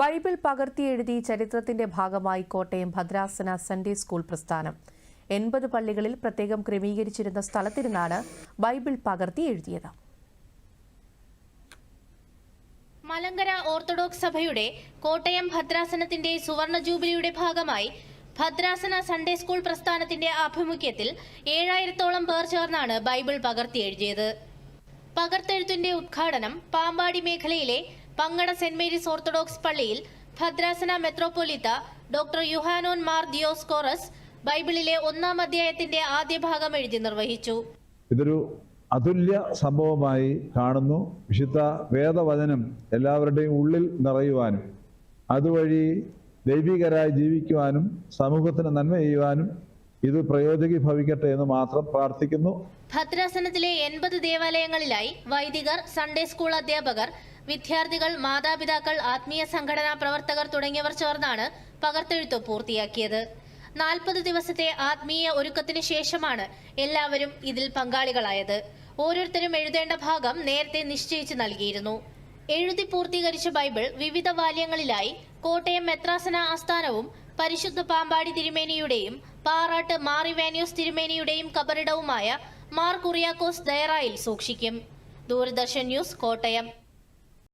Bible പകർത്തിയെഴുതി ചരിത്രത്തിന്റെ ഭാഗമായി കോട്ടയം ഭദ്രാസന സൺഡേ സ്കൂൾ പ്രസ്ഥാനം. എൺപത് പള്ളികളിൽ പ്രത്യേകം ക്രമീകരിച്ചിരുന്ന സ്ഥലത്തിരുന്നാണ് ബൈബിൾ പകർത്തി എഴുതിയത്. മലങ്കര ഓർത്തഡോക്സ് സഭയുടെ കോട്ടയം ഭദ്രാസനത്തിന്റെ സുവർണ ജൂബിലിയുടെ ഭാഗമായി ഭദ്രാസന സൺഡേ സ്കൂൾ പ്രസ്ഥാനത്തിന്റെ ആഭിമുഖ്യത്തിൽ ഏഴായിരത്തോളം പേർ ചേർന്നാണ് ബൈബിൾ പകർത്തി എഴുതിയത്. പകർത്തെഴുത്തിന്റെ ഉദ്ഘാടനം പാമ്പാടി മേഖലയിലെ പങ്ങട സെന്റ് മേരീസ് ഓർത്തഡോക്സ് പള്ളിയിൽ ഭദ്രാസന മെത്രോപൊലിത്ത ഡോക്ടർ യുഹാനോൻ മാർ ദിയോസ്കോറസ് ബൈബിളിലെ ഒന്നാം അധ്യായത്തിന്റെ ആദ്യ ഭാഗം എഴുതി നിർവഹിച്ചു. ഇതൊരു അതുല്യ സംഭവമായി കാണുന്നു. വിശുദ്ധ വേദവചനം എല്ലാവരുടെയും ഉള്ളിൽ നിറയുവാനും അതുവഴി ദൈവികരായി ജീവിക്കുവാനും സമൂഹത്തിന് നന്മ ചെയ്യുവാനും ഇത് പ്രയോജകി ഭവിക്കട്ടെ എന്ന് മാത്രം പ്രാർത്ഥിക്കുന്നു. ഭദ്രാസനത്തിലെ എൺപത് ദേവാലയങ്ങളിലായി വൈദികർ സൺഡേ സ്കൂൾ അധ്യാപകർ വിദ്യാർത്ഥികൾ മാതാപിതാക്കൾ ആത്മീയ സംഘടനാ പ്രവർത്തകർ തുടങ്ങിയവർ ചേർന്നാണ് പകർത്തെഴുത്ത് പൂർത്തിയാക്കിയത്. നാൽപ്പത് ദിവസത്തെ ആത്മീയ ഒരുക്കത്തിന് ശേഷമാണ് എല്ലാവരും ഇതിൽ പങ്കാളികളായത്. ഓരോരുത്തരും എഴുതേണ്ട ഭാഗം നേരത്തെ നിശ്ചയിച്ചു നൽകിയിരുന്നു. എഴുതി പൂർത്തീകരിച്ച ബൈബിൾ വിവിധ വാല്യങ്ങളിലായി കോട്ടയം മെത്രാസന ആസ്ഥാനവും പരിശുദ്ധ പാമ്പാടി തിരുമേനിയുടെയും പാറാട്ട് മാറിവാനിയോസ് തിരുമേനിയുടെയും കബറിടവുമായ മാർ കുറിയാക്കോസ് ദയറായിൽ സൂക്ഷിക്കും. ദൂരദർശൻ ന്യൂസ് കോട്ടയം.